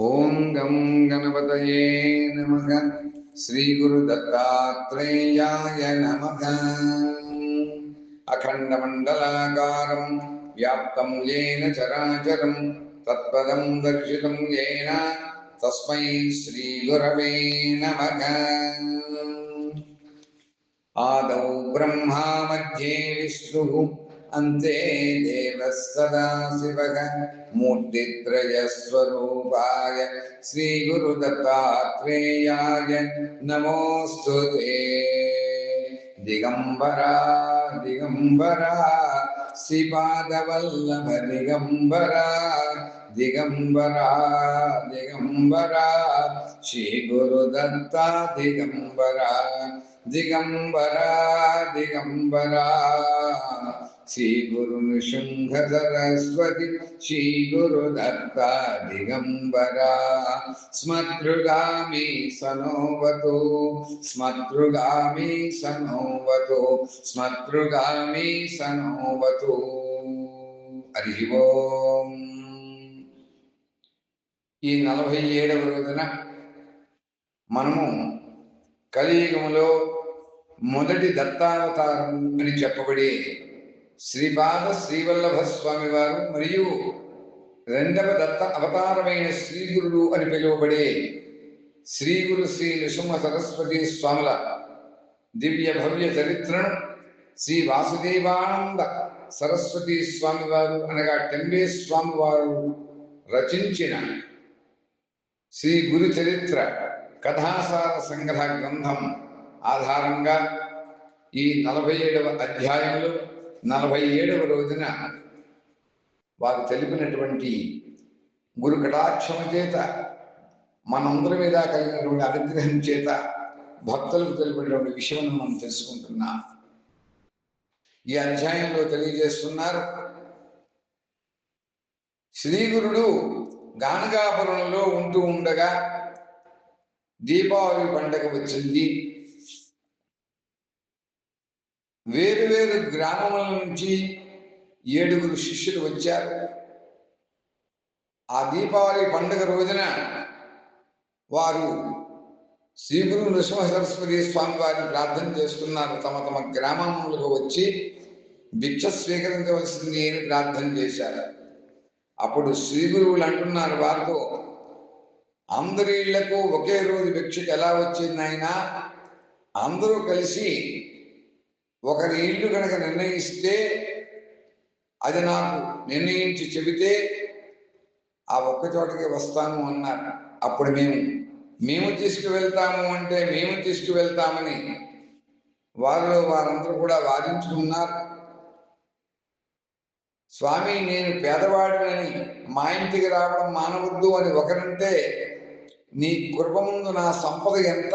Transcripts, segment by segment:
ఓం గం గణపతయే నమ. శ్రీ గురు దత్తాత్రేయాయ నమ. అఖండ మండలాకారం వ్యాప్తం ఏన చరాచరం తత్పదం దర్శితం ఏన తస్మై శ్రీ గురవే నమ. ఆదౌ బ్రహ్మా మధ్యే విష్ణు. अन्ते देवः सदाशिवः मूर्तित्रयस्वरूपाय श्रीगुरुदत्तात्रेयाय नमोऽस्तु ते दिगम्बरा दिगम्बरा श्रीपादवल्लभ दिगम्बरा दिगम्बरा दिगम्बरा श्रीगुरुदत्ता दिगम्बरा दिगम्बरा दिगम्बरा श्री गुरु नृसिंह सरस्वती श्री गुरु दत्ता दिगंबरा स्मदृगामी सनोवतो स्मदृगामी सनोवतो स्मदृगामी सनोवतो హరి ఓం ఈ నలభై ఏడవ రోజున మనము కలియుగములో మొదటి దత్తావతారం అని చెప్పబడే శ్రీపాద శ్రీవల్లభ స్వామి వారు మరియు రెండవ దత్త అవతారమైన శ్రీగురుడు అని పిలువబడే శ్రీగురు శ్రీ నృసింహ సరస్వతి స్వాముల దివ్య భవ్య చరిత్రను శ్రీ వాసుదేవానంద సరస్వతి స్వామి వారు అనగా టెంబే స్వామి వారు రచించిన శ్రీ గురు చరిత్ర కథాసార సంగ్రహ గ్రంథం ఆధారంగా ఈ నలభై ఏడవ అధ్యాయంలో నలభై ఏడవ రోజున వారు తెలిపినటువంటి గురు కటాక్షము చేత మనందరి మీద కలిగినటువంటి అనుగ్రహం చేత భక్తులకు తెలిపినటువంటి విషయం మనం తెలుసుకుంటున్నాం. ఈ అధ్యాయంలో తెలియజేస్తున్నారు శ్రీగురుడు గానగాపురంలో ఉంటూ ఉండగా దీపావళి పండగ వచ్చింది. వేరు వేరు గ్రామముల నుంచి ఏడుగురు శిష్యులు వచ్చారు. ఆ దీపావళి పండుగ రోజున వారు శ్రీ గురు నృసింహ సరస్వతి స్వామి వారిని ప్రార్థన చేసుకున్నారు తమ తమ గ్రామములకు వచ్చి భిక్ష స్వీకరించవలసింది అని ప్రార్థన చేశారు. అప్పుడు శ్రీ గురువులు అంటున్నారు వారితో అందరి ఇళ్ళకు ఒకే రోజు భిక్షకు ఎలా వచ్చింది అందరూ కలిసి ఒకరి ఇల్లు కనుక నిర్ణయిస్తే అది నాకు నిర్ణయించి చెబితే ఆ ఒక్క చోటకి వస్తాను అన్నారు. అప్పుడు మేము మేము తీసుకువెళ్తాము అంటే మేము తీసుకువెళ్తామని వారిలో వారందరూ కూడా వాదించుకున్నారు స్వామి నేను పేదవాడినని మా ఇంటికి రావడం మానవద్దు అని ఒకరంటే నీ కృప ముందు నా సంపద ఎంత?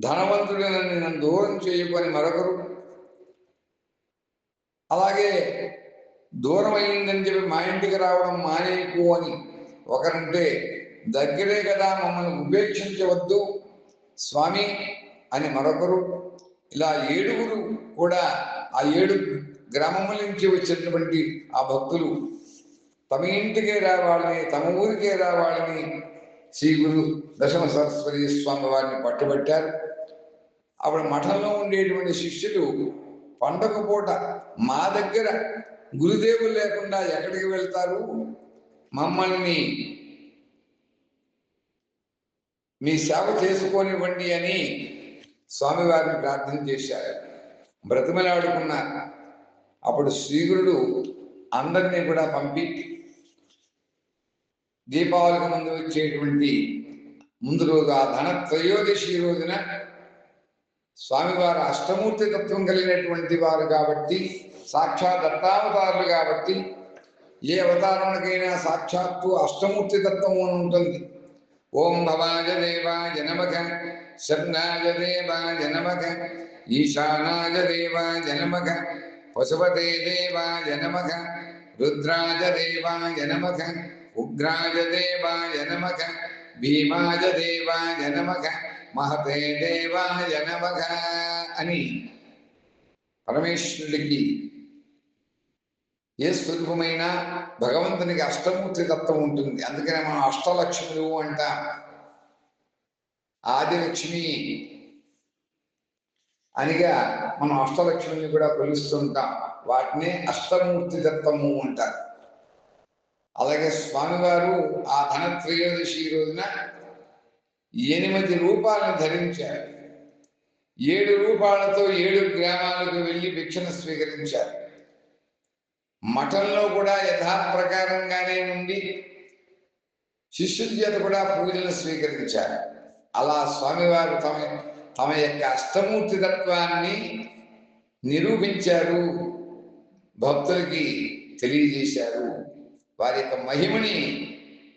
ధనవంతుడినని నన్ను దూరం చేయకొని మరొకరు. అలాగే దూరం అయిందని చెప్పి మా ఇంటికి రావడం మానేయకు అని ఒకరంటే దగ్గరే కదా మమ్మల్ని ఉపేక్షించవద్దు స్వామి అని మరొకరు. ఇలా ఏడుగురు కూడా ఆ ఏడు గ్రామముల నుంచి వచ్చినటువంటి ఆ భక్తులు తమ ఇంటికే రావాలని తమ ఊరికే రావాలని శ్రీ గురు దశమ సరస్వతి స్వామి వారిని పట్టుబట్టారు. అప్పుడు మఠంలో ఉండేటువంటి శిష్యులు పండగ పూట మా దగ్గర గురుదేవులు లేకుండా ఎక్కడికి వెళ్తారు? మమ్మల్ని మీ సేవ చేసుకోనివ్వండి అని స్వామివారిని ప్రార్థన చేశారు. బ్రతిమలాడుకున్నారు అప్పుడు శ్రీగురుడు అందరినీ కూడా పంపి దీపావళికి ముందు వచ్చేటువంటి ముందు రోజు ఆ ధన త్రయోదశి రోజున స్వామివారు అష్టమూర్తి తత్వం కలిగినటువంటి వారు కాబట్టి సాక్షాత్ దత్తావతారులు కాబట్టి ఏ అవతారానికైనా సాక్షాత్తు అష్టమూర్తి తత్వం అని ఉంటుంది. ఓం భవాజ దేవాయ నమః శబ్నాయ దేవాయ నమః ఈశానాయ దేవాయ నమః పశుపతే దేవాయ నమః రుద్రాజ దేవాయ నమః ఉగ్రాజ దేవాయ నమః భీమాజ దేవాయ నమః మహతే దేవాయ నమః అని పరమేశ్వరుడికి ఏ స్వరూపమైన భగవంతునికి అష్టమూర్తి తత్వం ఉంటుంది. అందుకనే మనం అష్టలక్ష్ములు అంటాం. ఆదిలక్ష్మి అనిగా మనం అష్టలక్ష్మిని కూడా కొలుస్తుంటాం వాటిని అష్టమూర్తి తత్వము అంటారు. అలాగే స్వామివారు ఆ ధనత్రయోదశి రోజున ఎనిమిది రూపాలను ధరించారు. ఏడు రూపాలతో ఏడు గ్రామాలకు వెళ్ళి భిక్షను స్వీకరించారు. మఠంలో కూడా యథాప్రకారంగానే ఉండి శిష్యుల చేత కూడా పూజలు స్వీకరించారు. అలా స్వామివారు తమ తమ యొక్క అష్టమూర్తి తత్వాన్ని నిరూపించారు. భక్తులకి తెలియజేశారు. వారి యొక్క మహిమని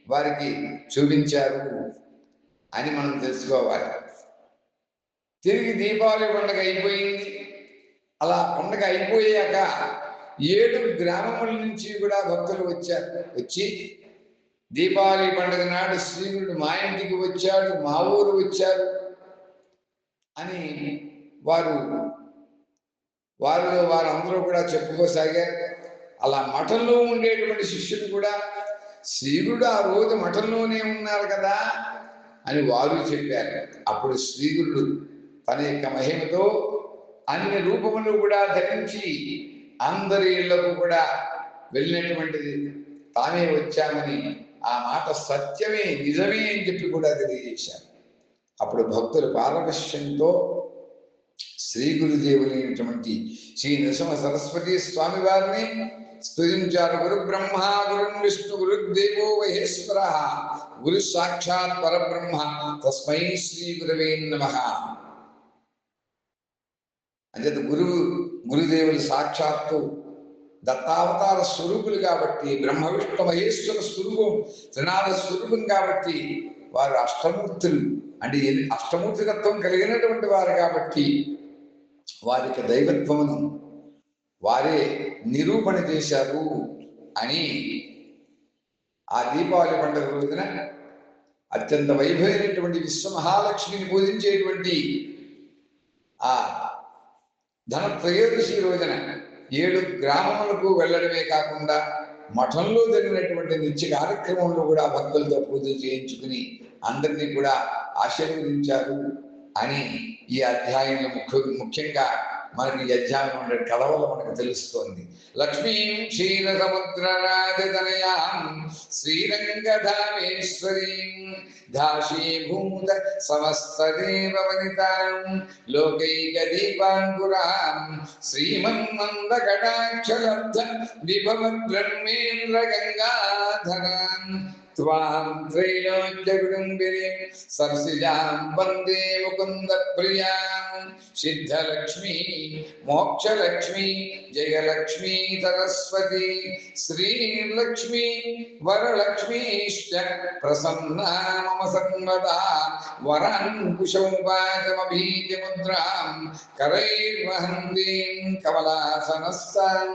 వారికి చూపించారు. అని మనం తెలుసుకోవాలి. తిరిగి దీపావళి పండుగ అయిపోయింది. అలా పండుగ అయిపోయాక ఏడు గ్రామముల నుంచి కూడా భక్తులు వచ్చారు. వచ్చి దీపావళి పండుగ నాడు శ్రీకుడు మా ఇంటికి వచ్చాడు మా ఊరు వచ్చారు అని వారు వారు వారందరూ కూడా చెప్పుకోసాగారు. అలా మఠంలో ఉండేటువంటి శిష్యులు కూడా శ్రీకుడు ఆ రోజు మఠంలోనే ఉన్నారు కదా. అని వారు చెప్పారు. అప్పుడు శ్రీగురుడు తన యొక్క మహిమతో అన్ని రూపములు కూడా ధరించి అందరి ఇళ్ళకు కూడా వెళ్ళినటువంటిది. తామే వచ్చామని ఆ మాట సత్యమే నిజమే అని చెప్పి కూడా తెలియజేశారు. అప్పుడు భక్తులు పారవశ్యంతో శ్రీ గురుదేవులైనటువంటి శ్రీ నృసింహ సరస్వతి స్వామి వారిని స్థుతించారు గురు బ్రహ్మ గురు విష్ణు గురు దేవో మహేశ్వర గురు సాక్షాత్ పరబ్రహ్మ తస్మై శ్రీ గురవే నమ అంచేత గురువు గురుదేవులు సాక్షాత్తు దత్తావతార స్వరూపులు కాబట్టి బ్రహ్మ విష్ణు మహేశ్వర స్వరూపం త్రినాద స్వరూపం కాబట్టి వారు అష్టమూర్తులు. అంటే అష్టమూర్తికత్వం కలిగినటువంటి వారు కాబట్టి వారికి దైవత్వమును వారే నిరూపణ చేశారు అని ఆ దీపావళి పండుగ రోజున అత్యంత వైభవైనటువంటి విశ్వ మహాలక్ష్మిని పూజించేటువంటి ఆ ధన త్రయోదశి రోజున ఏడు గ్రామములకు వెళ్ళడమే కాకుండా మఠంలో జరిగినటువంటి నిత్య కార్యక్రమంలో కూడా భక్తులతో పూజ చేయించుకుని అందరినీ కూడా ఆశీర్వదించారు అని ఈ అధ్యాయంలో ముఖ్య ముఖ్యంగా మనకి ఈ అధ్యాయం ఉండే మనకు తెలుస్తోంది. లక్ష్మీం క్షీర సముద్ర రాజతనయాం శ్రీరంగధామేశ్వరీం దాశీభూత సమస్తదేవ వనితాం లోకైక దీపాంకురాం శ్రీమన్మందకటాక్షలబ్ధ విభవ బ్రహ్మేంద్ర గంగాధరాం త్వాం త్రైలోక్యగుడుంబిరే సరసిజాం వందే ముకుంద ప్రియాం సిద్ధలక్ష్మీ మోక్షలక్ష్మీ జయలక్ష్మీ సరస్వతి శ్రీలక్ష్మీ వరలక్ష్మీశ్చ ప్రసన్నా మమ సన్వదా వరాంకుశౌపాచమభీతిముద్రాం కరైర్వహందీం కమలాసనస్తాం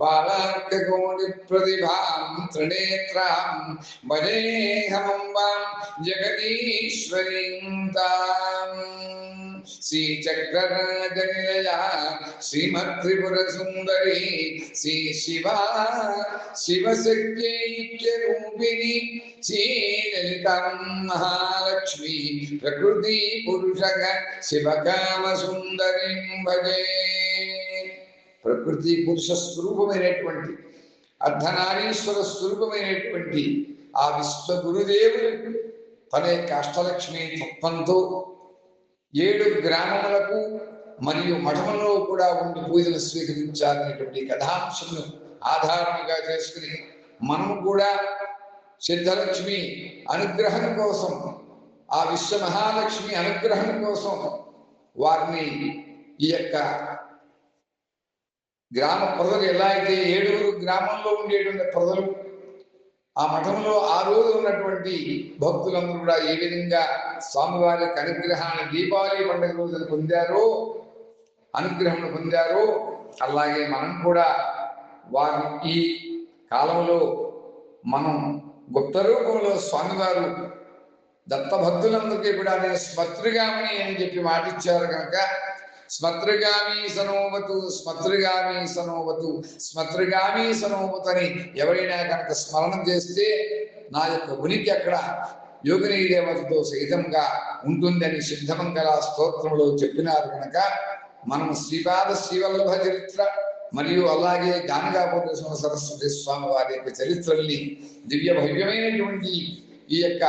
బాలార్కకోటి ప్రతిభాం త్రినేత్రాం భజేహమంబాం జగదీశ్వరీం తాం శ్రీచక్రరాజనిలయ శ్రీమత్రిపుర సుందరి శ్రీ శివా శివశక్త్యైక్యరూపిణి శ్రీలలితం మహాలక్ష్మి ప్రకృతి పురుషగ శివకామ సుందరిం భజే ప్రకృతి పురుష స్వరూపమైనటువంటి అర్ధనారీశ్వర స్వరూపమైనటువంటి ఆ విశ్వ గురుదేవులు తన యొక్క అష్టలక్ష్మి తత్వంతో ఏడు గ్రామములకు మరియు మఠములలో కూడా ఉండి పూజలు స్వీకరించాలనేటువంటి కథాంశమును ఆధారంగా చేసుకుని మనము కూడా సిద్ధలక్ష్మి అనుగ్రహం కోసం ఆ విశ్వ మహాలక్ష్మి అనుగ్రహం కోసం వారిని ఈ యొక్క గ్రామ ప్రజలు ఎలా అయితే ఏడుగురు గ్రామంలో ఉండేటువంటి ప్రజలు ఆ మఠంలో ఆ రోజు ఉన్నటువంటి భక్తులందరూ కూడా ఏ విధంగా స్వామివారి యొక్క అనుగ్రహాన్ని దీపావళి పండుగ రోజున పొందారో అనుగ్రహం పొందారో అలాగే మనం కూడా వారి ఈ కాలంలో మనం గుప్త రూపంలో స్వామివారు దత్త భక్తులందరికీ కూడా నేను స్మర్తృగామని అని చెప్పి మాటిచ్చారు కనుక స్మతృగామి సనోవతు స్మతృగామి సనోవతు స్మతృగామి సనోవతు అని ఎవరైనా కనుక స్మరణం చేస్తే నా యొక్క ఉనికి అక్కడ యోగిని దేవతతో సహితంగా ఉంటుందని సిద్ధమంగళ స్తోత్రంలో చెప్పినారు కనుక మనం శ్రీపాద శ్రీవల్లభ చరిత్ర మరియు అలాగే గానగాపోతేశ్వర సరస్వతి స్వామి వారి యొక్క చరిత్రల్ని దివ్య భవ్యమైనటువంటి ఈ యొక్క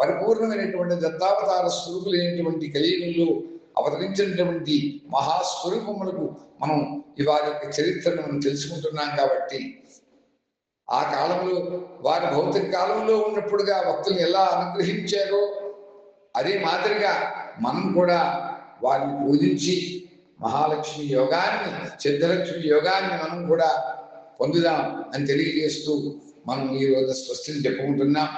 పరిపూర్ణమైనటువంటి దత్తావతార స్వరూపులైనటువంటి కలియుగంలో అవతరించినటువంటి మహాస్వరూపములకు మనం వారి యొక్క చరిత్రను మనం తెలుసుకుంటున్నాం కాబట్టి ఆ కాలంలో వారి భౌతిక కాలంలో ఉన్నప్పుడుగా భక్తులు ఎలా అనుగ్రహించారో అదే మాదిరిగా మనం కూడా వారిని పూజించి మహాలక్ష్మి యోగాన్ని సిద్ధలక్ష్మి యోగాన్ని మనం కూడా పొందుదాం అని తెలియజేస్తూ మనం ఈ రోజు స్వస్తిని చెప్పుకుంటున్నాం.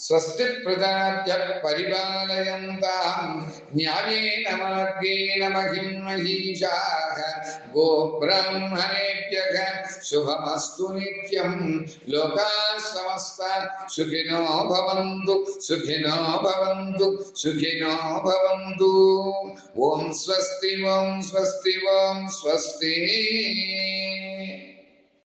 స్వస్తి ప్రజాత్య పరిపాలయంతాం న్యాయేన మార్గేణ మహిం మహిషాః గోబ్రాహ్మణేభ్యః శుభమస్తు నిత్యం లోకా సమస్త సుఖినో భవంతు సుఖినో భవంతు సుఖినో భవంతు ఓం స్వస్తి ఓం స్వస్తి ఓం స్వస్తి